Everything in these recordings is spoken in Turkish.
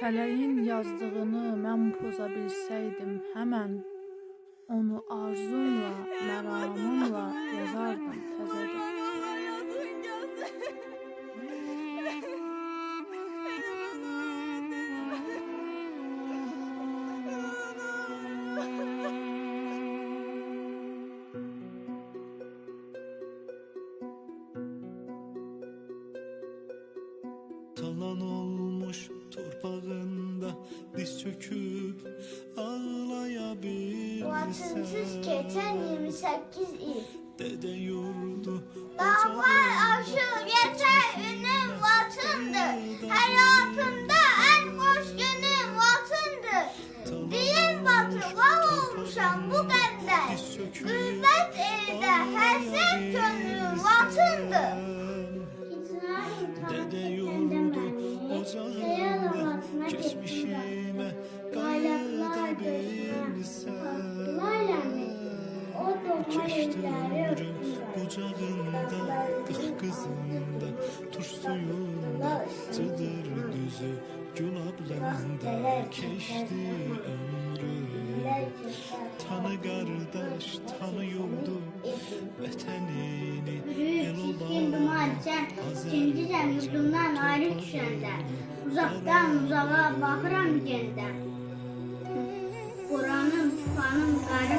Fələyin yazdığını mən poza bilsəydim həmən onu arzumla, məramımla yazardım təzədən. Vatınsız geçen 28 il. Sen Çincicəm yurdumdan ayrı düşəndə Uzaqdan uzağa baxıram gəndə Buranın tufanın qarı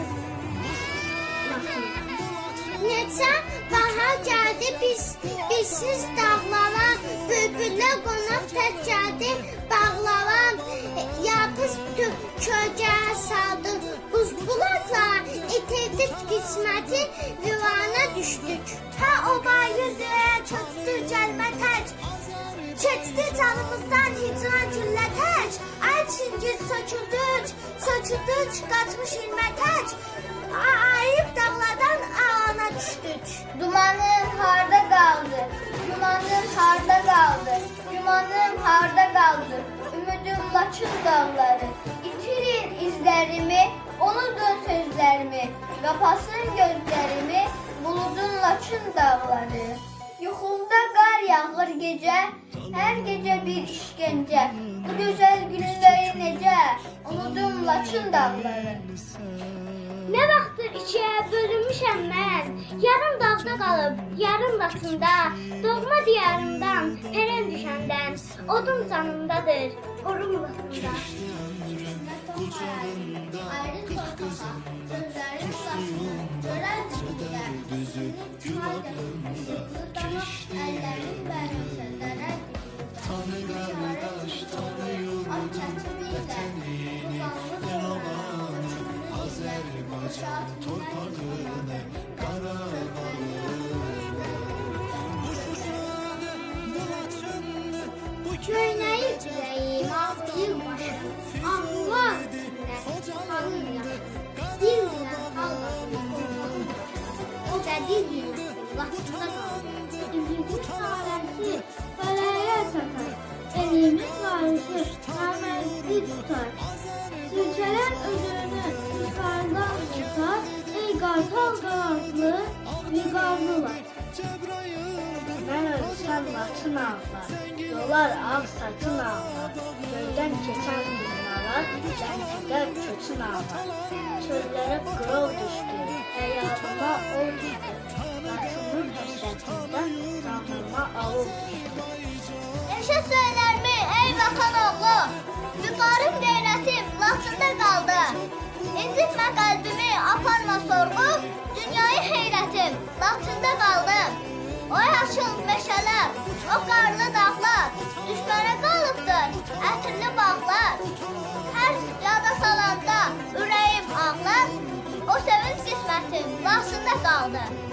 Neçə bahar gəldi biz bizsiz dağlara Bülbüllər qonaq tək gəldi bağlara Yapız kölgə saldı buz bulaqlar İtirdik qisməti düşdük Ha oba yüzüyə çöktü tək Keçdi canımızdan hicran güllə tək Ay çingil söküldük, söküldük qaçmış ilmə tək Ayıb dağlardan ağana düşdük Dumanım harda qaldı, dumanım harda qaldı Dumanım harda qaldı, ümidim laçın dağları İtirir izlərimi, unudun sözlərimi Qapasın gözlərimi, buludun laçın dağları Yuxumda qar yağır gecə, hər gecə bir işgəncə. Bu gözəl günləri necə, unudum Laçın dağları. Nə vaxtdır ikiyə bölünmüşəm mən, yarım dağda qalıb, yarım Laçında, doğma diyarımdan, pərən düşəndən, odum canımdadır, qorum Laçında. Bu Köynəyib ürəyim, ağlayır başım. Allah üstünə qalır yaxın. Dillə qalmasın O da qalır. İblis tarəsi fələyə çatar. Elimin varışı naməzli tutar. Sürçələr özünü yuxarıdan tutar. Ey qartal qanadlı, vüqarlılar. Ben ölsem vatın ağlar, yollar ağ saçın ağlar, gölden geçen dünyalar, zenciler kötün ağlar. Çöllere kırıl düştü, hayatıma ol düştü, vatının hasretinden canıma avul düştü. Yaşa söylərmi ey vatan oğlu? Vüqarım qeyrətim Laçında qaldı. İncitmə qəlbimi, aparma sorğu. Dünyayı heyrətim Laçında qaldı. O yaşıl meşələr, o qarlı dağlar, düşmənə qalıbdır ətirli bağlar. Hər yada salanda ürəyim ağlar, o sevinç qismətim Laçında qaldı.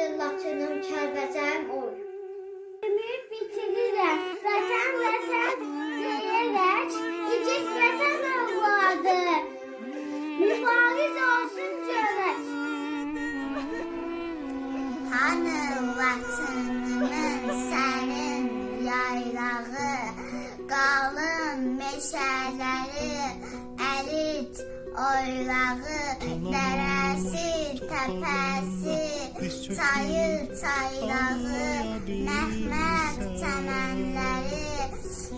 Laçınım, kəlbəcəm oy. Ömür bitirirəm, vətən vətən deyərək, İkiz vətən avladı, mübariz olsun cövət. Hanı vatanımın sərin yaylağı, qalın meşələri, əlit oylağı, dərəsi, təpəsi, çayı, çaylağı Məhməd çəmənləri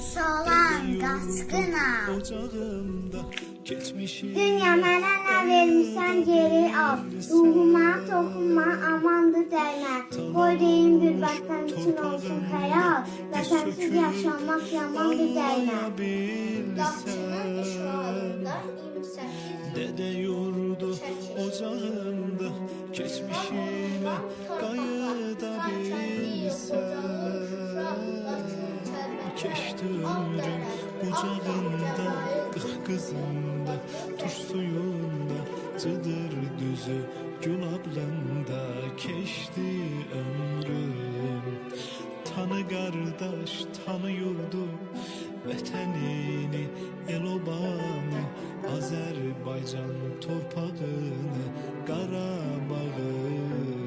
Solan qaçqına Ocağımda geçmişim. Dünya mənə nə vermisən geri al. Ruhuma toxunma amandı Qoy deyim bir vətən üçün olsun xəyal Vətənsiz yaşamaq yamandı dəymə Dede yurdu ocağında geçmişime kayıda bilsen Keçti ömrüm bucağında Qıx qızında Tuş suyunda Cıdır düzü Gül ablanda Keçti ömrüm. Tanı qardaş tanı yurdu Vətənini El obanı Azərbaycan torpağını Qarabağı